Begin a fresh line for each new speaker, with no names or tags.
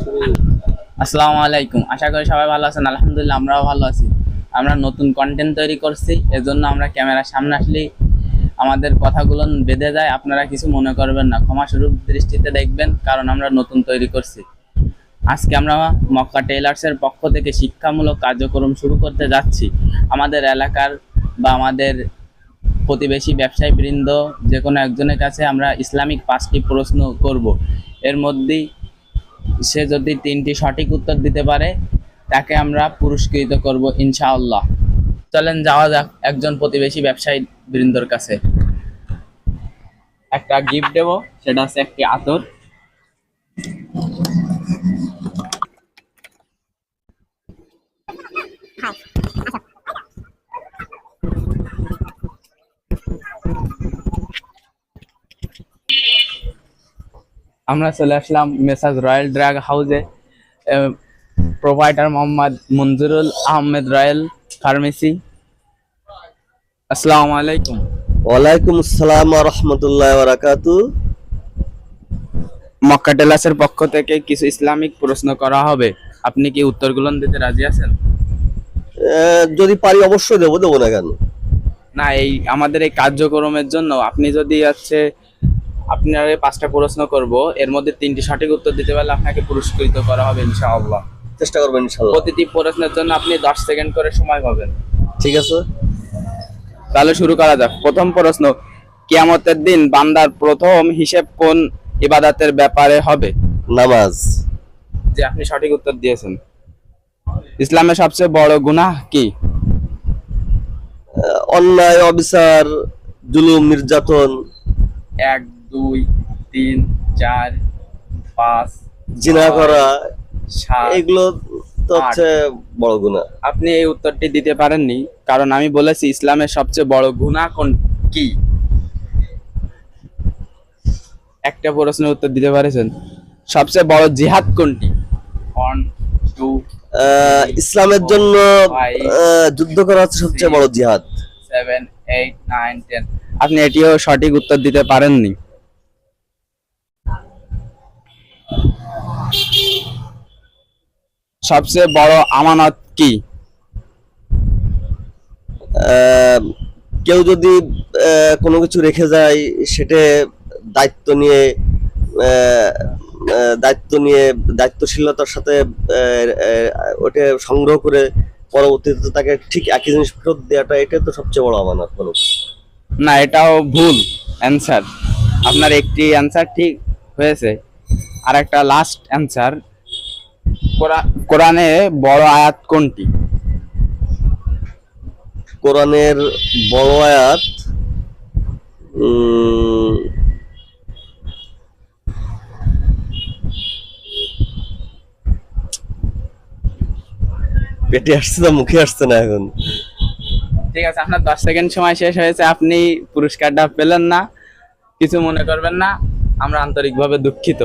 আসসালামু আলাইকুম। আশা করি সবাই ভালো আছেন। আলহামদুলিল্লাহ আমরাও ভালো আছি। আমরা নতুন কন্টেন্ট তৈরি করছি। এজন্য আমরা ক্যামেরার সামনে আসলেই আমাদের কথাগুলো বেঁধে যায়। আপনারা কিছু মনে করবেন না। ক্ষমা স্বরূপ দৃষ্টিতে দেখবেন, কারণ আমরা নতুন তৈরি করছি। আজকে আমরা মক্কা টেইলার্সের পক্ষ থেকে শিক্ষামূলক কার্যক্রম শুরু করতে যাচ্ছি। আমাদের এলাকার বা আমাদের প্রতিবেশী ব্যবসায়ী বৃন্দ যে কোনো একজনের কাছে আমরা ইসলামিক পাঁচটি প্রশ্ন করব। এর মধ্যেই সে যদি তিনটি সঠিক উত্তর দিতে পারে, তাকে আমরা পুরস্কৃত করব ইনশাআল্লাহ। চলেন যাওয়া যাক একজন প্রতিবেশী ব্যবসায়ী বৃন্দর কাছে। একটা গিফট দেব, সেটা হচ্ছে একটি আতর। আমরা চলে আসলাম মেসাজ রয়্যাল ড্রাগ হাউসে provider Mohammad Manjurul Ahmed royal pharmacy. আসসালামু আলাইকুম।
ওয়ালাইকুম আসসালাম রহমতুল্লাহ বারাকাতু।
মক্কা টেলাসের পক্ষ থেকে কিছু ইসলামিক প্রশ্ন করা হবে। আপনি কি উত্তরগুলো দিতে রাজি আছেন?
যদি পারি অবশ্যই দেবো দেবো না কেন?
না এই আমাদের এই কার্যক্রমের জন্য আপনি যদি হচ্ছে আপনার পাঁচটা প্রশ্ন করব। এর মধ্যে তিনটি সঠিক উত্তর দিতে পারলে আপনাকে পুরস্কৃত করা হবে ইনশাআল্লাহ।
চেষ্টা করবেন ইনশাল্লাহ
প্রতিটি প্রশ্নের জন্য আপনি দশ সেকেন্ড করে সময় পাবেন।
ঠিক আছে।
তাহলে শুরু করা যাক। প্রথম প্রশ্ন কিয়ামতের দিন বান্দার প্রথম হিসেব কোন ইবাদাতের ব্যাপারে হবে?
নামাজ।
যে আপনি সঠিক উত্তর দিয়েছেন। ইসলামের সবচেয়ে বড় গুনাহ কি?
অন্যায় অবিচার জুলুম নির্যাতন।
এক দুই তিন চার পাঁচ
জিনা করা
সাত
এগুলো তো হচ্ছে বড় গুণা।
আপনি এই উত্তরটি দিতে পারেননি কারণ আমি বলেছি ইসলামের সবচেয়ে বড় গুনাহ কোন কি? একটা প্রশ্নের উত্তর দিতে পারেছেন? সবচেয়ে বড় জিহাদ কোনটি? ওয়ান টু
ইসলামের জন্য যুদ্ধ করা হচ্ছে সবচেয়ে বড় জিহাদ।
সেভেন এইট নাইন টেন আপনি এটিও সঠিক উত্তর দিতে পারেননি। সবচেয়ে বড় আমানত কি?
কেউ যদি কোনো কিছু রেখে যায় সেটা দায়িত্ব নিয়ে দায়িত্ব নিয়ে দায়িত্বশীলতার সাথে ওটা সংগ্রহ করে পরবর্তীতে তাকে ঠিক একই জিনিস ফেরত দেওয়াটা এটা তো সবচেয়ে বড় আমানত হলো
না এটাও ভুল অ্যান্সার আপনার একটি অ্যান্সার ঠিক হয়েছে। আর একটা লাস্ট অ্যান্সার কোরআনে বড় আয়াত কোনটি?
কোরআনের বড় আয়াত পেটে আসছে না মুখে আসছে না এখন।
ঠিক আছে আপনার দশ সেকেন্ড সময় শেষ হয়েছে আপনি পুরস্কারটা পেলেন না কিছু মনে করবেন না আমরা আন্তরিকভাবে দুঃখিত।